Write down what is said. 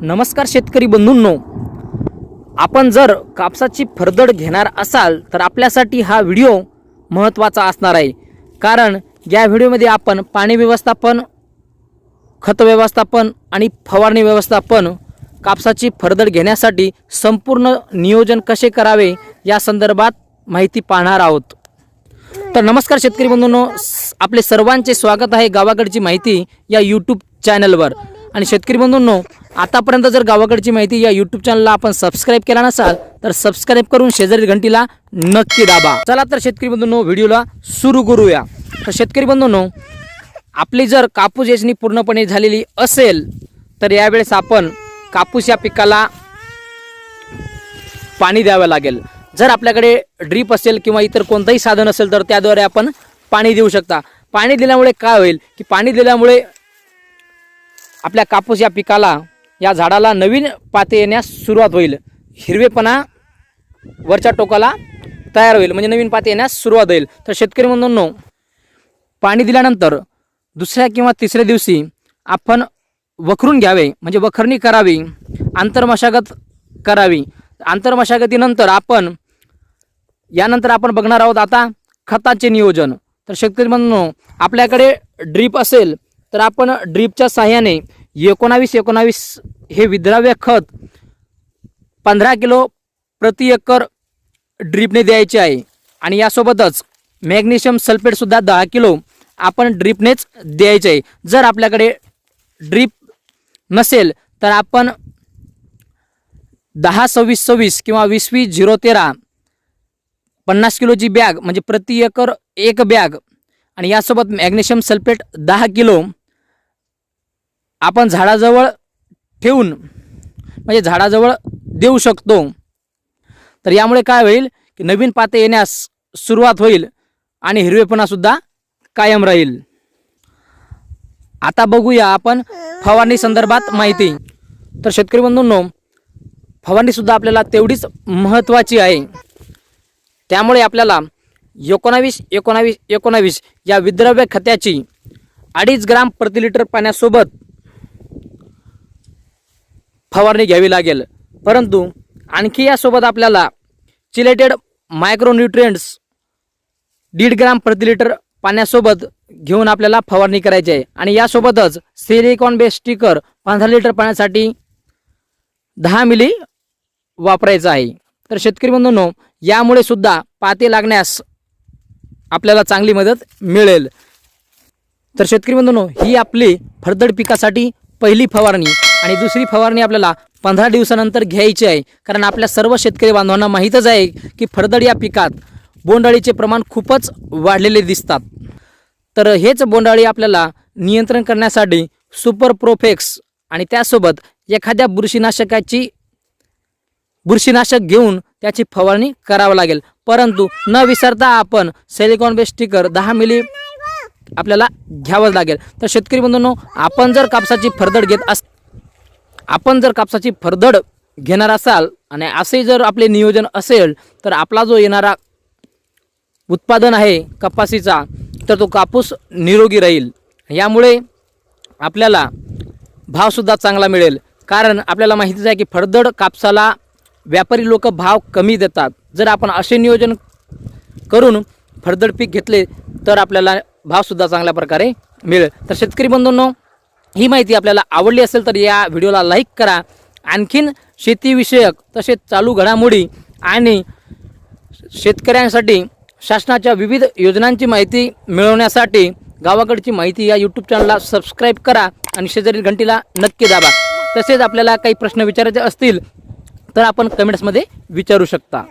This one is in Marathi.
नमस्कार शेतकरी बंधूंनो. आपण जर कापसाची फरदड घेणार असाल तर आपल्यासाठी हा व्हिडिओ महत्त्वाचा असणार आहे. कारण या व्हिडिओमध्ये आपण पाणी व्यवस्थापन खत व्यवस्थापन आणि फवारणी व्यवस्थापन कापसाची फरदड घेण्यासाठी संपूर्ण नियोजन कसे करावे या संदर्भात माहिती पाहणार आहोत. तर नमस्कार शेतकरी बंधूंनो आपले सर्वांचे स्वागत आहे गावाकडची माहिती या यूट्यूब चॅनलवर आणि शेतकरी बंधूंनो आतापर्यंत जर गावाकडची माहिती या यूट्यूब चॅनलला आपण सबस्क्राईब केला नसाल तर सबस्क्राईब करून शेजारी घंटीला नक्की दाबा. चला तर शेतकरी बंधूंनो व्हिडिओला सुरू करूया. तर शेतकरी बंधूंनो आपली जर कापूस येचणी पूर्णपणे झालेली असेल तर यावेळेस आपण कापूस या पिकाला पाणी द्यावं लागेल. जर आपल्याकडे ड्रीप असेल किंवा इतर कोणतंही साधन असेल तर त्याद्वारे आपण पाणी देऊ शकता. पाणी दिल्यामुळे काय होईल? की पाणी दिल्यामुळे आपल्या कापूस या पिकाला या झाडाला नवीन पाते येण्यास सुरुवात होईल. हिरवेपणा वरच्या टोकाला तयार होईल म्हणजे नवीन पाते येण्यास सुरुवात होईल. तर शेतकरी बंधूंनो पाणी दिल्यानंतर दुसऱ्या किंवा तिसऱ्या दिवशी आपण वखरून घ्यावे म्हणजे वखरणी करावी आंतरमशागत करावी. आंतरमशागतीनंतर आपण यानंतर आपण बघणार आहोत आता खताचे नियोजन. तर शेतकरी म्हणून आपल्याकडे ड्रीप असेल तर आपण ड्रीपच्या साह्याने एकोणावीस एकोणावीस हे विद्राव्य खत पंधरा किलो प्रति एकर ड्रीपने द्यायचे आहे. आणि यासोबतच मॅग्नेशियम सल्फेटसुद्धा दहा किलो आपण ड्रीपनेच द्यायचे आहे. जर आपल्याकडे ड्रीप नसेल तर आपण दहा सव्वीस सव्वीस किंवा वीस वीस झिरो तेरा पन्नास किलोची बॅग म्हणजे प्रति एकर एक बॅग आणि यासोबत मॅग्नेशियम सल्फेट दहा किलो आपण झाडाजवळ ठेवून म्हणजे झाडाजवळ देऊ शकतो. तर यामुळे काय होईल की नवीन पाते येण्यास सुरुवात होईल आणि हिरवेपणासुद्धा कायम राहील. आता बघूया आपण फवारणी संदर्भात माहिती. तर शेतकरी बंधूंनो फवारणीसुद्धा आपल्याला तेवढीच महत्त्वाची आहे. त्यामुळे आपल्याला एकोणावीस एकोणावीस एकोणावीस या विद्रव्य खत्याची अडीच ग्राम प्रति लिटर पाण्यासोबत फवारणी घ्यावी लागेल. परंतु आणखी यासोबत आपल्याला चिलेटेड मायक्रोन्युट्रियंट्स दीड ग्राम प्रति लिटर पाण्यासोबत घेऊन आपल्याला फवारणी करायची आहे. आणि यासोबतच सिलिकॉन बेस स्टिकर पंधरा लिटर पाण्यासाठी दहा मिली वापरायचं आहे. तर शेतकरी बंधूंनो यामुळे सुद्धा पाते लागण्यास आपल्याला चांगली मदत मिळेल. तर शेतकरी बंधूंनो ही आपली फरदड पिकासाठी पहिली फवारणी आणि दुसरी फवारणी आपल्याला पंधरा दिवसानंतर घ्यायची आहे. कारण आपल्या सर्व शेतकरी बांधवांना माहीतच आहे की फरदड या पिकात बोंडाळीचे प्रमाण खूपच वाढलेले दिसतात. तर हेच बोंडाळी आपल्याला नियंत्रण करण्यासाठी सुपर प्रोफेक्स आणि त्यासोबत एखाद्या बुरशीनाशकाची बुरशीनाशक घेऊन त्याची फवारणी करावं लागेल. परंतु न विसरता आपण सिलिकॉन बेस्ट स्टिकर दहा मिली आपल्याला घ्यावं लागेल. तर शेतकरी बंधूंनो आपण जर कापसाची फरदड घेत अस आपण जर कापसाची फरदड घेणार असाल आणि असे जर आपले नियोजन असेल तर आपला जो येणारा उत्पादन आहे कपासीचा तर तो कापूस निरोगी राहील. यामुळे आपल्याला भावसुद्धा चांगला मिळेल. कारण आपल्याला माहितीच आहे की फरदड कापसाला व्यापारी लोक भाव कमी देतात. जर आपण असे नियोजन करून फरदड पीक घेतले तर आपल्याला भावसुद्धा चांगल्या प्रकारे मिळेल. तर शेतकरी बंधूंनो ही माहिती आपल्याला आवडली असेल तर या व्हिडिओला लाईक करा. आणखीन शेतीविषयक तसेच चालू घडामोडी आणि शेतकऱ्यांसाठी शासनाच्या विविध योजनांची माहिती मिळवण्यासाठी गावाकडची माहिती या यूट्यूब चॅनलला सबस्क्राईब करा आणि शेजारील घंटीला नक्की दाबा. तसेच आपल्याला काही प्रश्न विचारायचे असतील तर आपण कमेंट्समध्ये विचारू शकता.